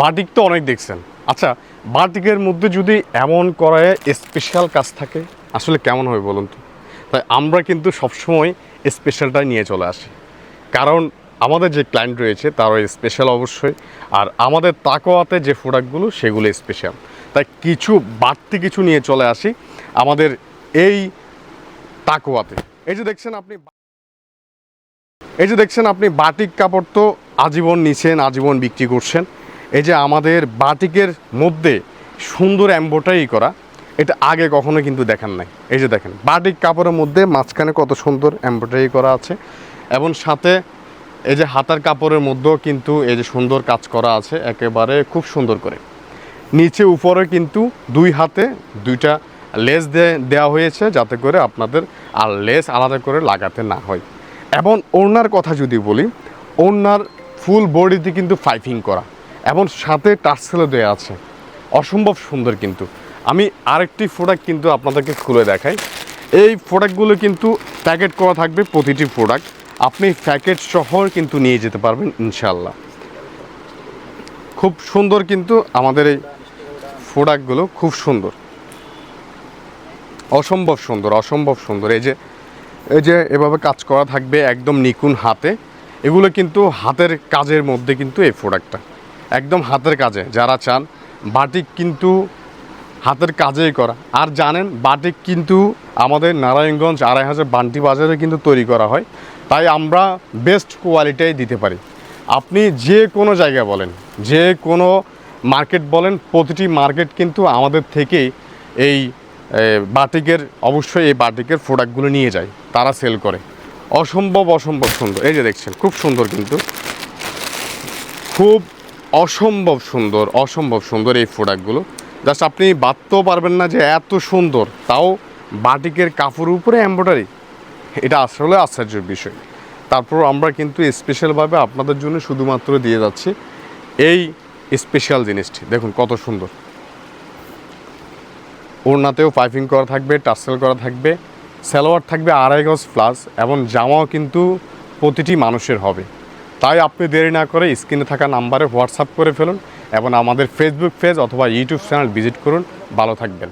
Batik তো অনেক দেখছেন। আচ্ছা বাটিকের মধ্যে যদি এমন করায় স্পেশাল কাজ থাকে, আসলে কেমন হবে বলুন তো? তাই আমরা কিন্তু সবসময় স্পেশালটাই নিয়ে চলে আসি। কারণ আমাদের যে ক্লায়েন্ট রয়েছে তারও স্পেশাল অবশ্যই, আর আমাদের তাকোয়াতে যে প্রোডাক্টগুলো সেগুলো স্পেশাল তাই কিছু বাড়তি কিছু নিয়ে চলে আসি আমাদের এই তাকোয়াতে এই যে দেখছেন আপনি এই যে দেখছেন আপনি বাটিক কাপড় তো আজীবন নিছেন, আজীবন বিক্রি করছেন। এই যে আমাদের বাটিকের মধ্যে সুন্দর এম্বোটারি করা, এটা আগে কখনো কিন্তু দেখান নাই। এই যে দেখেন, বাটিক কাপড়ের মধ্যে মাঝখানে কত সুন্দর এম্বোটারি করা আছে এবং সাথে এই যে হাতার কাপড়ের মধ্যেও কিন্তু এই যে সুন্দর কাজ করা আছে, একেবারে খুব সুন্দর করে। নিচে উপরে কিন্তু দুই হাতে দুইটা লেস দেওয়া হয়েছে যাতে করে আপনাদের আর লেস আলাদা করে লাগাতে না হয়। এবং ওড়নার কথা যদি বলি, ওড়নার ফুল বডিতে কিন্তু পাইপিং করা। এবং সাথে টার্সেলও দেওয়া আছে। অসম্ভব সুন্দর কিন্তু। আমি আরেকটি প্রোডাক্ট কিন্তু আপনাদেরকে খুলে দেখাই। এই প্রোডাক্টগুলো কিন্তু প্যাকেট করা থাকবে প্রতিটি প্রোডাক্ট আপনি প্যাকেট সহ কিন্তু নিয়ে যেতে পারবেন ইনশাল্লাহ খুব সুন্দর কিন্তু আমাদের এই প্রোডাক্টগুলো খুব সুন্দর। অসম্ভব সুন্দর অসম্ভব সুন্দর। এই যে এই যে এভাবে কাজ করা থাকবে একদম নিখুন হাতে। এগুলো কিন্তু হাতের কাজের মধ্যে কিন্তু এই প্রোডাক্টটা একদম হাতের কাজে যারা চান, বাটিক কিন্তু হাতের কাজেই করা। আর জানেন, বাটিক কিন্তু আমাদের নারায়ণগঞ্জ আড়াই হাজার বান্টি বাজারে কিন্তু তৈরি করা হয়। তাই আমরা বেস্ট কোয়ালিটিই দিতে পারি। আপনি যে কোনো জায়গায় বলেন, যে কোনো মার্কেট বলেন, প্রতিটি মার্কেট কিন্তু আমাদের থেকেই এই বাটিকের, অবশ্যই এই বাটিকের প্রোডাক্টগুলো নিয়ে যায়, তারা সেল করে। অসম্ভব অসম্ভব সুন্দর। এই যে দেখছেন, খুব সুন্দর কিন্তু। খুব অসম্ভব সুন্দর অসম্ভব সুন্দর এই প্রোডাক্টগুলো জাস্ট আপনি বাঁধতেও পারবেন না যে এত সুন্দর, তাও বাটিকের কাপড়ের উপরে এম্ব্রয়ডারি এটা আসলে আশ্চর্যের বিষয়। তারপর আমরা কিন্তু স্পেশালভাবে আপনাদের জন্য শুধুমাত্র দিয়ে যাচ্ছি এই স্পেশাল জিনিসটি। দেখুন কত সুন্দর। ওড়নাতেও পাইপিং করা থাকবে টার্সেল করা থাকবে সালোয়ার থাকবে আড়াই গজ প্লাস এবং জামাও কিন্তু প্রতিটি মানুষের হবে। তাই আপনি দেরি না করে স্ক্রিনে থাকা নাম্বারে হোয়াটসঅ্যাপ করে ফেলুন এবং আমাদের ফেসবুক পেজ অথবা ইউটিউব চ্যানেল ভিজিট করুন। ভালো থাকবেন।